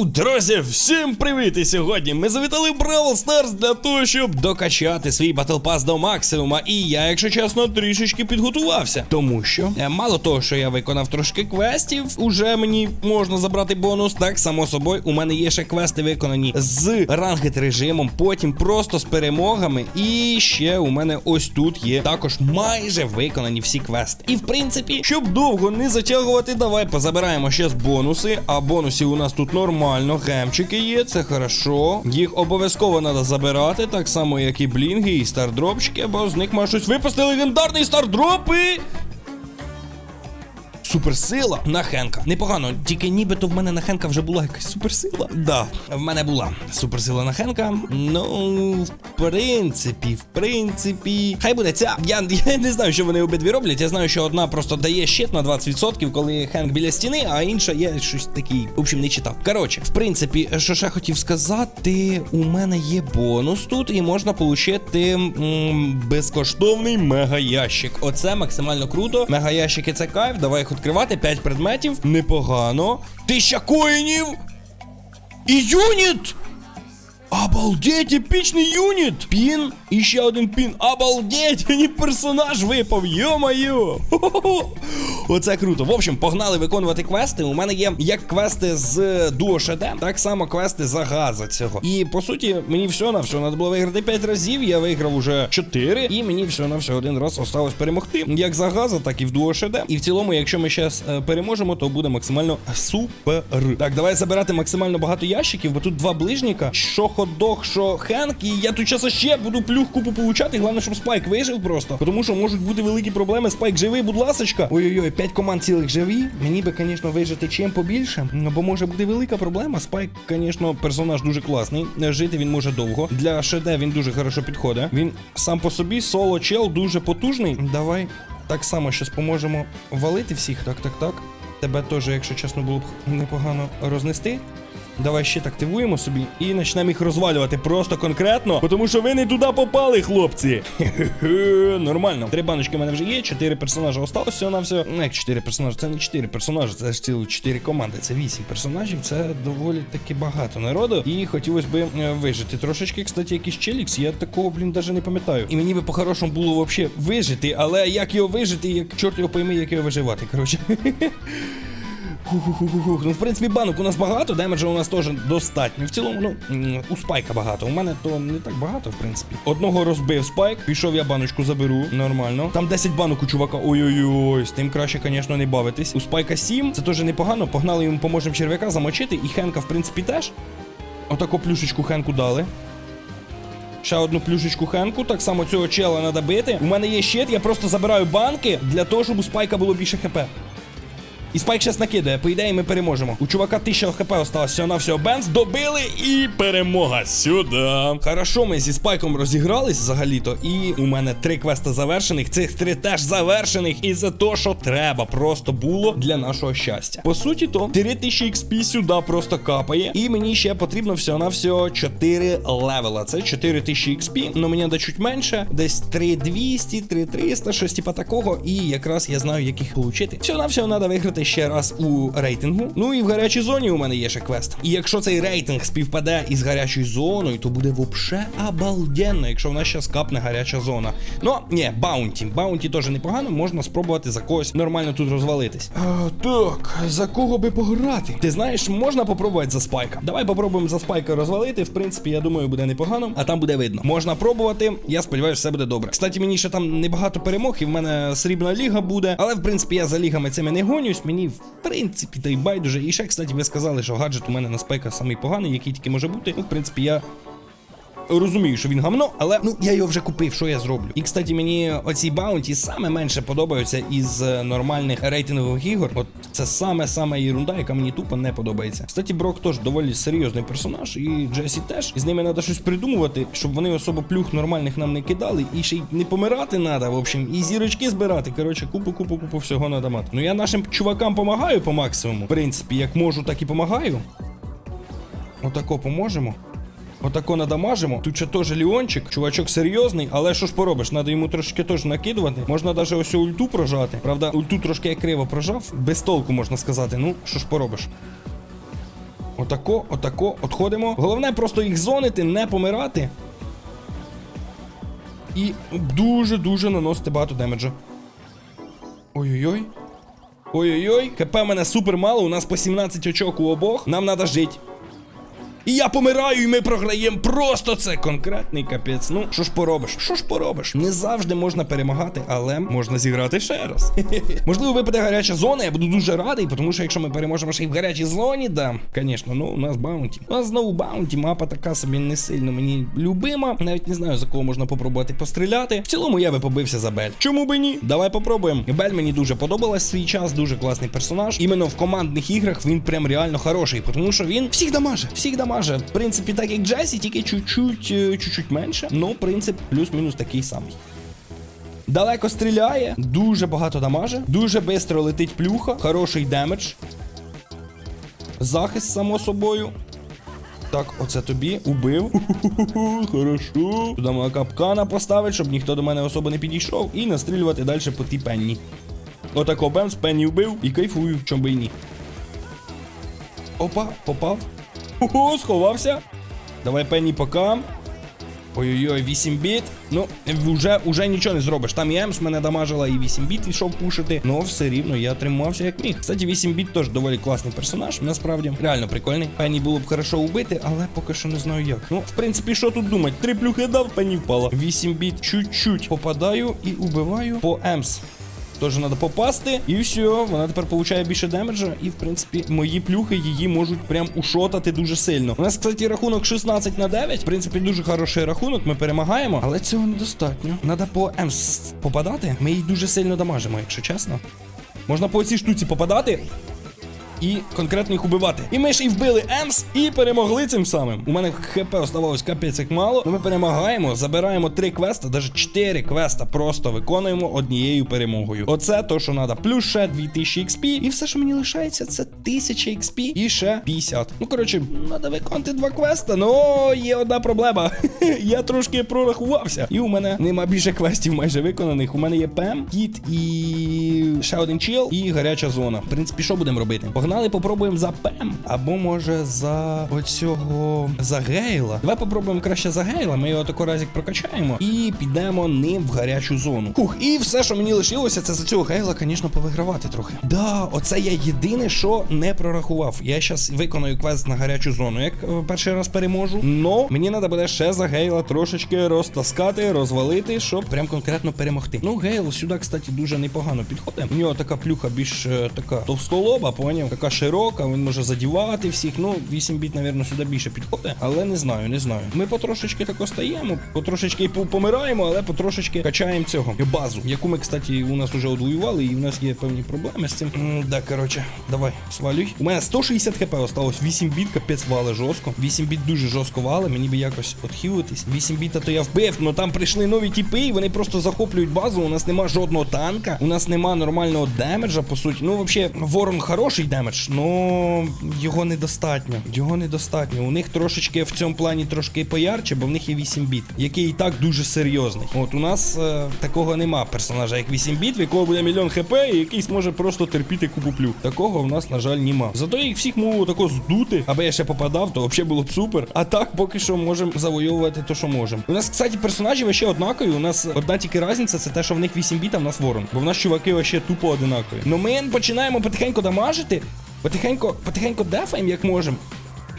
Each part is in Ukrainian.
Друзі, всім привіт! І сьогодні ми завітали в Brawl Stars для того, щоб докачати свій Battle Pass до максимума. І я, якщо чесно, трішечки підготувався. Тому що е, мало того, що я виконав трошки квестів, уже мені можна забрати бонус. Так, само собою, у мене є ще квести виконані з рангет режимом, потім просто з перемогами. І ще у мене ось тут є також майже виконані всі квести. І в принципі, щоб довго не затягувати, давай позабираємо ще з бонуси. А бонусів у нас тут нормально. Гемчики є, це хорошо. Їх обов'язково треба забирати, так само, як і блінги, і стардропчики, бо з них може щось випасти легендарний стардроп і... Суперсила на Хенка. Непогано, тільки нібито в мене на Хенка вже була якась суперсила. Да, в мене була суперсила на Хенка. Ну, в принципі, в принципі. Хай буде ця. Я, я не знаю, що вони обидві роблять. Я знаю, що одна просто дає щит на 20%, коли Хенк біля стіни, а інша я щось такий, в общем, не читав. Коротше, в принципі, що ще хотів сказати, у мене є бонус тут, і можна отримати безкоштовний мега-ящик. Оце максимально круто. Мега-ящики це кайф. Давай їх відкривати. 5 предметів. Непогано. Тисяча коїнів. І юніт! Обалдеть, епічний юніт! Пін і ще один пін. Обалдеть! Мені персонаж випав! Хо-хо-хо! Оце круто. В общем, погнали виконувати квести. У мене є як квести з Duo HD, так само квести за газа цього. І по суті, мені все на все треба було виграти 5 разів. Я виграв уже 4, і мені все на все один раз осталось перемогти. Як за газа, так і в HD. І в цілому, якщо ми зараз переможемо, то буде максимально супер. Так, давай забирати максимально багато ящиків, бо тут два ближніка. Що ходох, що Хенк, і я тут час ще буду плюх купу получати. Головне, щоб Спайк вижив просто. Тому що можуть бути великі проблеми. Спайк живий, будь ласочка. Ой-ой-ой, 5 команд цілих живі. Мені би, звісно, вижити чим побільше. Бо може бути велика проблема. Спайк, звісно, персонаж дуже класний. Жити він може довго. Для ШД він дуже хорошо підходить. Він сам по собі соло чел дуже потужний. Давай так само щось поможемо валити всіх. Так, так, так. Тебе теж, якщо чесно, було б непогано рознести. Давай щит активуємо собі і почнемо їх розвалювати просто конкретно, тому що ви не туди попали, хлопці. Нормально. Три баночки в мене вже є, чотири персонажі осталось всього на все. Ну, як чотири персонажі, це не чотири персонажі, це ж цілі чотири команди. Це вісім персонажів. Це доволі таки багато народу. І хотілося б е, вижити. Трошечки, кстати, якийсь челікс. Я такого, блін, навіть не пам'ятаю. І мені би по-хорошому було взагалі вижити, але як його вижити, як чорт його пойми, як його виживати. Коротше. Ну, в принципі, банок у нас багато, демеджа у нас теж достатньо. В цілому, ну, у спайка багато. У мене то не так багато, в принципі. Одного розбив спайк, пішов я баночку заберу. Нормально. Там 10 банок у чувака. Ой-ой-ой, з тим краще, звісно, не бавитись. У спайка 7, це теж непогано. Погнали йому, поможемо черв'яка замочити. І Хенка, в принципі, теж. Отаку плюшечку Хенку дали. Ще одну плюшечку Хенку, так само цього чела треба бити. У мене є щит, я просто забираю банки для того, щоб у спайка було більше хп. І спайк зараз накидає, по ідеї ми переможемо. У чувака 1000 хп осталось всього на всього Бенз. Добили і перемога сюди. Хорошо, ми зі спайком розігрались взагалі-то. І у мене три квести завершених. Цих три теж завершених. І це то, що треба просто було для нашого щастя. По суті, то 3000 XP сюди просто капає. І мені ще потрібно всього на всього 4 левела. Це 4000 XP. Ну мені треба менше. Десь 3200, 3300, щось типа такого. І якраз я знаю, як їх отримати. Всього на всього треба виграти ще раз у рейтингу. Ну і в гарячій зоні у мене є ще квест. І якщо цей рейтинг співпаде із гарячою зоною, то буде вообще обалденно, якщо в нас зараз капне гаряча зона. Ну, ні, баунті. Баунті теж непогано, можна спробувати за когось нормально тут розвалитись. А, так, за кого би пограти? Ти знаєш, можна попробувати за спайка. Давай попробуємо за спайка розвалити. В принципі, я думаю, буде непогано, а там буде видно. Можна пробувати. Я сподіваюся, все буде добре. Кстати, мені ще там небагато перемог, і в мене срібна ліга буде. Але в принципі я за лігами цими не гонюсь. Мені в принципі та й байдуже. І ще, кстати, ви сказали, що гаджет у мене на спека самий поганий, який тільки може бути. Ну, в принципі, я. Розумію, що він гамно, але ну я його вже купив, що я зроблю. І кстати, мені оці баунті саме менше подобаються із е, нормальних рейтингових ігор. От це саме саме ерунда, яка мені тупо не подобається. Кстати, Брок теж доволі серйозний персонаж, і Джесі теж. І з ними треба щось придумувати, щоб вони особо плюх нормальних нам не кидали. І ще й не помирати треба, в общем, і зірочки збирати. Коротше, купу, купу, купу всього надо мати. Ну я нашим чувакам помагаю по максимуму. В принципі, як можу, так і помагаю. Отако поможемо. Отако надамажимо. Тут ще теж Ліончик. Чувачок серйозний, але що ж поробиш? Надо йому трошки теж накидувати. Можна навіть ось ульту прожати. Правда, ульту трошки я криво прожав. Без толку можна сказати. Ну, що ж поробиш. Отако, отако, отходимо. Головне просто їх зонити, не помирати. І дуже-дуже наносити багато демеджа. Ой-ой-ой. Ой-ой-ой, КП мене супер мало, у нас по 17 очок у обох. Нам треба жити. І я помираю, і ми програємо. Просто це конкретний капець. Ну, що ж поробиш? Що ж поробиш? Не завжди можна перемагати, але можна зіграти ще раз. Можливо, випаде гаряча зона, я буду дуже радий, тому що якщо ми переможемо ще й в гарячій зоні, да, звісно, ну у нас баунті. У нас знову баунті, мапа така собі не сильно мені любима. Навіть не знаю, за кого можна попробувати постріляти. В цілому я би побився за Бель. Чому би ні? Давай попробуємо. Бель мені дуже подобалась свій час, дуже класний персонаж. Іменно в командних іграх він прям реально хороший, тому що він всіх дамаже, всіх дамаже. В принципі, так як Джесі, тільки чуть-чуть, е, чуть-чуть менше. Ну, принцип плюс-мінус такий самий. Далеко стріляє, дуже багато дамаже, дуже швидко летить плюха, хороший демедж. Захист, само собою. Так, оце тобі убив. Хорошо. Туди мого капкана поставить, щоб ніхто до мене особо не підійшов. І настрілювати далі по тій пенні. Отако бемс, пенні вбив і кайфую, чом би і ні. Опа, попав. Ого, сховався. Давай пенні пока. Ой-ой-ой, 8 біт. Ну, вже, вже нічого не зробиш. Там і Емс мене дамажила, і 8 біт йшов пушити. Ну, все рівно, я тримався як міг. Кстати, 8 біт теж доволі класний персонаж, насправді. Реально прикольний. Пенні було б хорошо убити, але поки що не знаю як. Ну, в принципі, що тут думать? Три плюхи дав, пенні впала. 8 біт чуть-чуть попадаю і убиваю по Емс. Теж треба попасти, і все, вона тепер получає більше демеджа, і в принципі мої плюхи її можуть прям ушотати дуже сильно. У нас, кстати, рахунок 16 на 9. В принципі, дуже хороший рахунок, ми перемагаємо, але цього недостатньо. Треба по Емс попадати. Ми її дуже сильно дамажимо, якщо чесно. Можна по цій штуці попадати. І конкретно їх убивати. І ми ж і вбили Емс, і перемогли цим самим. У мене ХП оставалось капець як мало. Ми перемагаємо, забираємо три квеста, навіть чотири квеста просто виконуємо однією перемогою. Оце то, що треба. Плюс ще 2000 XP. І все, що мені лишається, це 1000 XP і ще 50. Ну, коротше, треба виконати два квеста. Ну, є одна проблема. Я трошки прорахувався. І у мене нема більше квестів майже виконаних. У мене є ПМ, кіт і ще один чел, і гаряча зона. В принципі, що будемо робити? Погнали, попробуємо за ПМ. Або може за оцього за Гейла. Давай попробуємо краще за Гейла. Ми його тако разік прокачаємо і підемо ним в гарячу зону. Хух, і все, що мені лишилося, це за цього Гейла, звісно, повигравати трохи. Да, оце я єдине, що не прорахував. Я зараз виконую квест на гарячу зону, як е, перший раз переможу. Но мені треба буде ще за Гейла трошечки розтаскати, розвалити, щоб прям конкретно перемогти. Ну, Гейл сюди, кстати, дуже непогано підходить. У нього така плюха більш е, така товстолоба, поняв? Така широка, він може задівати всіх. Ну, 8 біт, напевно, сюди більше підходить, але не знаю, не знаю. Ми потрошечки так остаємо, потрошечки помираємо, але потрошечки качаємо цього базу, яку ми, кстати, у нас вже одвоювали, і в нас є певні проблеми з цим. М, Да, коротше, давай, свалюй. У мене 160 хп осталось, 8 біт, капець вали жорстко. 8 біт дуже жорстко вали, мені би якось отхилитись. 8 біта то я вбив, але там прийшли нові тіпи, і вони просто захоплюють базу. У нас нема жодного танка, у нас нема нормального демеджа, по суті. Ну, взагалі, ворон хороший демедж, но його недостатньо. Його недостатньо. У них трошечки в цьому плані трошки поярче, бо в них є 8 біт, який і так дуже серйозний. От у нас е, такого нема персонажа, як 8 біт, в якого буде мільйон хп, і який зможе просто терпіти купу. Такого в нас, на жаль, нема. Зато їх всіх можу тако здути, аби я ще попадав, то взагалі було б супер. А так поки що можемо завойовувати то, що можемо. У нас, кстати, персонажі ще однакові. У нас одна тільки різниця, це те, що в них 8 біт, а в нас ворон. Бо в нас чуваки ще тупо одинакові. Ну ми починаємо потихеньку дамажити, потихеньку, потихеньку дефаємо, як можемо.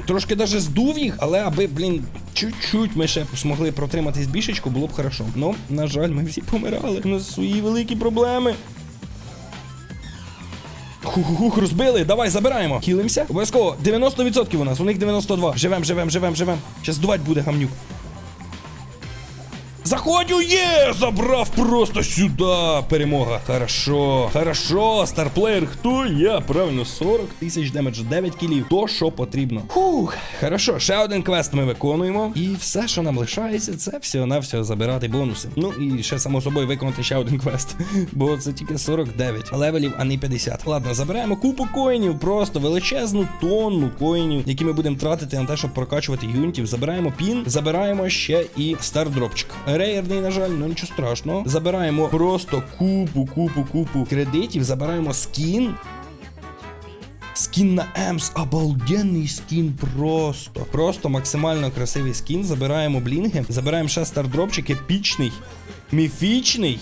Трошки даже здув їх, але аби, блін, чуть-чуть ми ще змогли протриматись більшечку, було б хорошо. Ну, на жаль, ми всі помирали. У нас свої великі проблеми. Хух-хух, розбили, давай, забираємо. Хілимося. Обов'язково 90% у нас, у них 92. Живем, живем, живем, живем. Щас здувать буде гамнюк. Заходю, є! Забрав просто сюди. Перемога. Хорошо. Хорошо. Старплеєр хто? Я. Правильно, 40 тисяч демеджа, 9 кілів. То, що потрібно. Фух. Хорошо, ще один квест ми виконуємо. І все, що нам лишається, це всього-навсього забирати бонуси. Ну і ще само собою виконати ще один квест. Бо це тільки 49 левелів, а не 50. Ладно, забираємо купу коїнів, просто величезну тонну коїнів, які ми будемо тратити на те, щоб прокачувати юнітів. Забираємо пін, забираємо ще і стардропчик. Рейерний, на жаль, ну нічого страшного. Забираємо просто купу, купу, купу кредитів, забираємо скін. Скін на Емс, обалденний скін просто. Просто максимально красивий скін. Забираємо блінги, забираємо ще стардропчик, епічний, міфічний.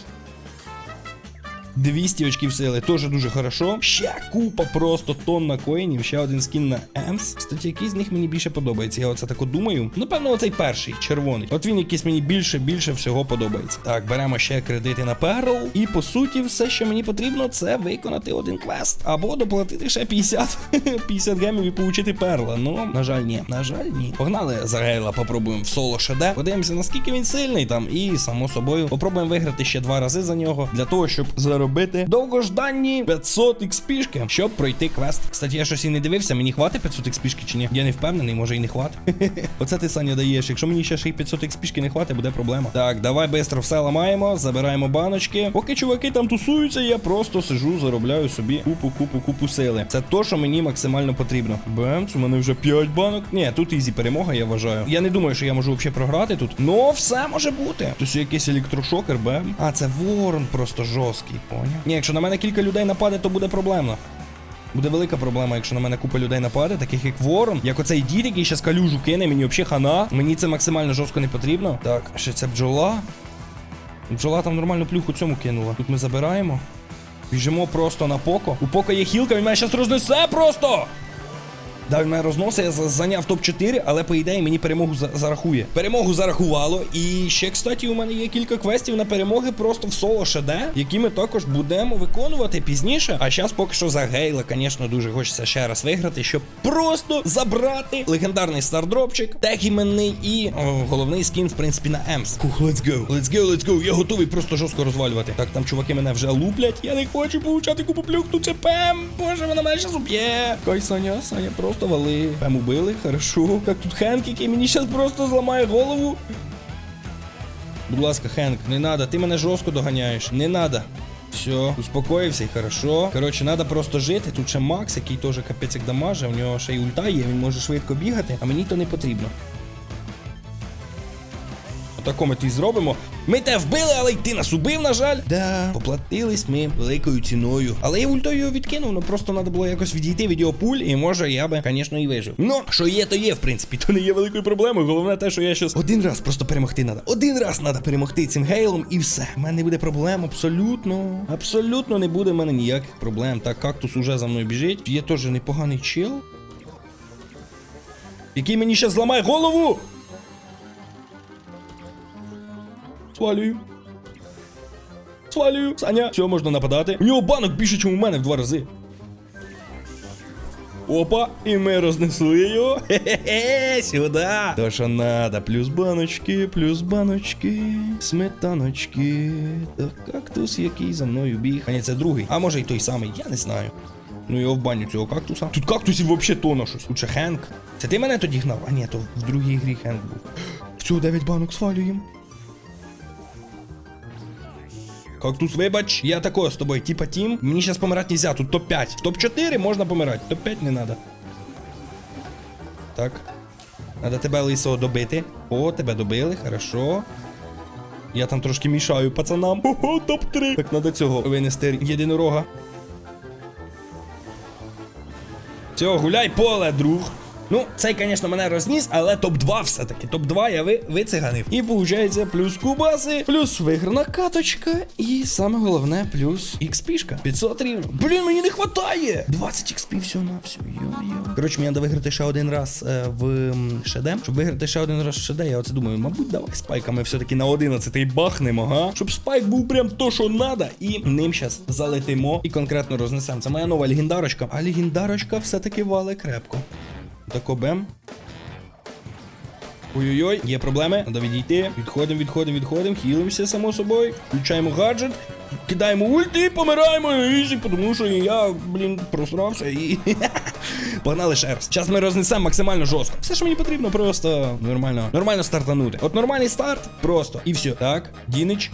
200 очків сили, теж дуже хорошо. Ще купа просто тонна коїнів, ще один скін на Емс. Кстати, який з них мені більше подобається. Я оце так думаю. Напевно, оцей перший, червоний. От він якийсь мені більше, більше всього подобається. Так, беремо ще кредити на Перл. І по суті, все, що мені потрібно, це виконати один квест. Або доплатити ще 50 50 гемів і получити перла. Ну, на жаль, ні. На жаль, ні. Погнали за Гейла, попробуємо в соло ШД. Подивимося, наскільки він сильний там. І само собою попробуємо виграти ще два рази за нього для того, щоб заробити довгожданні 500 XP, щоб пройти квест. Кстати, я щось і не дивився, мені хватить 500 XP чи ні? Я не впевнений, може і не хватить. Оце ти Саня даєш. Якщо мені ще ще й 500 XP не хватить, буде проблема. Так, давай швидко все ламаємо, забираємо баночки. Поки чуваки там тусуються, я просто сижу, заробляю собі купу, купу, купу сили. Це то, що мені максимально потрібно. Бемц, у мене вже 5 банок. Ні, тут ізі перемога, я вважаю. Я не думаю, що я можу взагалі програти тут. Ну, все може бути. Тобто якийсь електрошокер, бем. А, це ворон просто жорсткий, поняв? Ні, якщо на мене кілька людей нападе, то буде проблемно. Буде велика проблема, якщо на мене купа людей нападе, таких як Ворон, як оцей дід, який ще калюжу кине, мені взагалі хана. Мені це максимально жорстко не потрібно. Так, ще ця бджола. Бджола там нормальну плюху цьому кинула. Тут ми забираємо. Біжимо просто на поко. У поко є хілка, він мене зараз рознесе просто! Да, він мене розносить, я зайняв топ-4, але по ідеї мені перемогу за- зарахує. Перемогу зарахувало. І ще, кстати, у мене є кілька квестів на перемоги просто в соло ШД, які ми також будемо виконувати пізніше. А зараз поки що за Гейла, звісно, дуже хочеться ще раз виграти, щоб просто забрати легендарний стардропчик, тег іменний і о, головний скін, в принципі, на Емс. Let's go, let's go, let's go. Я готовий просто жорстко розвалювати. Так, там чуваки мене вже луплять. Я не хочу получати купу плюх, тут це пем. Боже, вона мене зараз уб'є. Кай, Саня, Саня, просто вали. Пем убили, хорошо. Як тут Хенк, який мені зараз просто зламає голову. Будь ласка, Хенк, не надо, ти мене жорстко доганяєш. Не надо. Все, успокоївся і хорошо. Коротше, треба просто жити. Тут ще Макс, який теж капець як дамаже, у нього ще й ульта є, він може швидко бігати, а мені то не потрібно. Отако ми ти зробимо. Ми те вбили, але й ти нас убив, на жаль. Да, поплатились ми великою ціною. Але я ультою його відкинув, ну просто треба було якось відійти від його пуль, і може я би, звісно, і вижив. Ну, що є, то є, в принципі, то не є великою проблемою. Головне те, що я щас один раз просто перемогти треба. Один раз треба перемогти цим гейлом, і все. У мене не буде проблем абсолютно. Абсолютно не буде в мене ніяких проблем. Так, кактус уже за мною біжить. Є теж непоганий чел. Який мені ще зламає голову! Свалюю. Свалюю. Саня, все, можна нападати. У нього банок більше, ніж у мене в два рази. Опа, і ми рознесли його. Хе-хе-хе, сюди. То, що надо. Плюс баночки, плюс баночки, сметаночки. Та кактус, який за мною біг. А ні, це другий. А може й той самий, я не знаю. Ну його в баню цього кактуса. Тут кактусів вообще тонна щось. Ще Хенк. Це ти мене тоді гнав? А ні, то в другій грі Хенк був. Всього 9 банок свалюємо. Кактус, вибач, я такое з тобою, типа тім. Мені зараз помирати нельзя, тут топ-5. Топ-4 можна помирати, топ-5 не надо. Так. Надо тебе лисого добити. О, тебе добили, хорошо. Я там трошки мішаю пацанам. Ого, топ-3. Так, надо цього винести єдинорога. Все, гуляй поле, друг. Ну, цей, звісно, мене розніс, але топ-2 все-таки. Топ-2 я ви, вициганив. І виходить, плюс кубаси, плюс виграна каточка. І саме головне, плюс XP-шка. 500 рівно. Блін, мені не хватає! 20 XP всього на все. Йо-йо. Коротше, мені треба виграти ще один раз е, в ШД. Щоб виграти ще один раз в ШД, я оце думаю, мабуть, давай спайками все-таки на 11 бахнемо, га? Щоб спайк був прям то, що надо. І ним зараз залетимо і конкретно рознесемо. Це моя нова легендарочка. А легендарочка все-таки вале крепко. Тако бем. Ой-ой-ой, є проблеми, треба відійти. Відходимо, відходимо, відходимо, хілимося, само собою. Включаємо гаджет, кидаємо ульт і помираємо ізі, тому що я, блін, просрався і. Погнали ще раз. Зараз ми рознесемо максимально жорстко. Все, що мені потрібно, просто нормально. Нормально стартанути. От нормальний старт, просто. І все. Так, Дінич.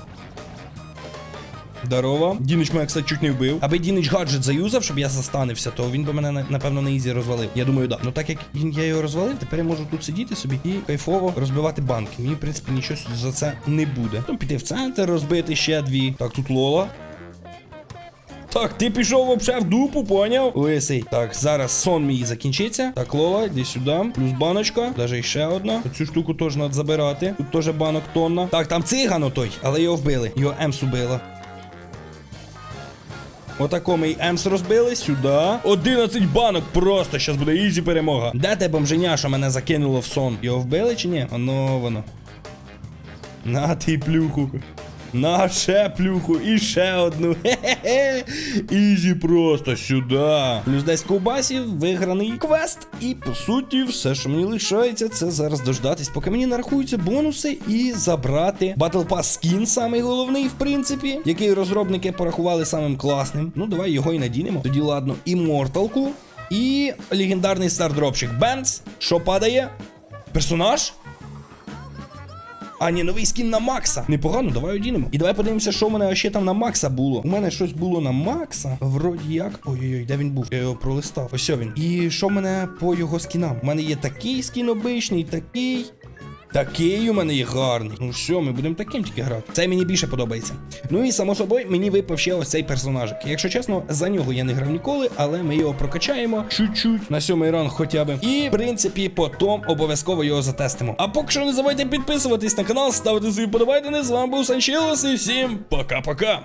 Здорово. Дінич мене, кстати, чуть не вбив. Аби Дінич гаджет заюзав, щоб я застанився, то він би мене напевно на ізі розвалив. Я думаю, да. Ну так як він я його розвалив, тепер я можу тут сидіти собі і кайфово розбивати банки. Мені, в принципі, нічого за це не буде. Там піти в центр, розбити ще дві. Так, тут Лола. Так, ти пішов вообще в дупу, поняв? Лисий. Так, зараз сон мій закінчиться. Так, Лола, йди сюди. Плюс баночка. Даже ще одна. Цю штуку теж треба забирати. Тут теж банок тонна. Так, там цигано той, але його вбили. Його Емс убила. Отако ми й Емс розбили сюди. 11 банок просто. Щас буде ізі перемога. Де те бомженя, що мене закинуло в сон? Його вбили чи ні? Оно воно. На ти плюху. На ще плюху і ще одну. Хе-хе-хе. Ізі просто сюди. Плюс 10 ковбасів, виграний квест. І по суті, все, що мені лишається, це зараз дождатись, поки мені нарахуються бонуси і забрати Battle Pass скін, самий головний, в принципі, який розробники порахували самим класним. Ну, давай його і надінемо. Тоді ладно, імморталку. І легендарний стардропчик Бенц. Що падає? Персонаж? А, ні, новий скін на Макса. Непогано, давай одінемо. І давай подивимося, що в мене ще там на Макса було. У мене щось було на Макса. Вроді як. Ой-ой-ой, де він був? Я його пролистав. Ось він. І що в мене по його скінам? У мене є такий скін обичний, такий. Такий у мене є гарний. Ну що, ми будемо таким тільки грати. Це мені більше подобається. Ну і само собою мені випав ще ось цей персонажик. Якщо чесно, за нього я не грав ніколи, але ми його прокачаємо чуть-чуть на сьомий ранг хоча б. І в принципі, потім обов'язково його затестимо. А поки що не забувайте підписуватись на канал, ставити свої подобайдени. З вами був Санчелос і всім пока-пока.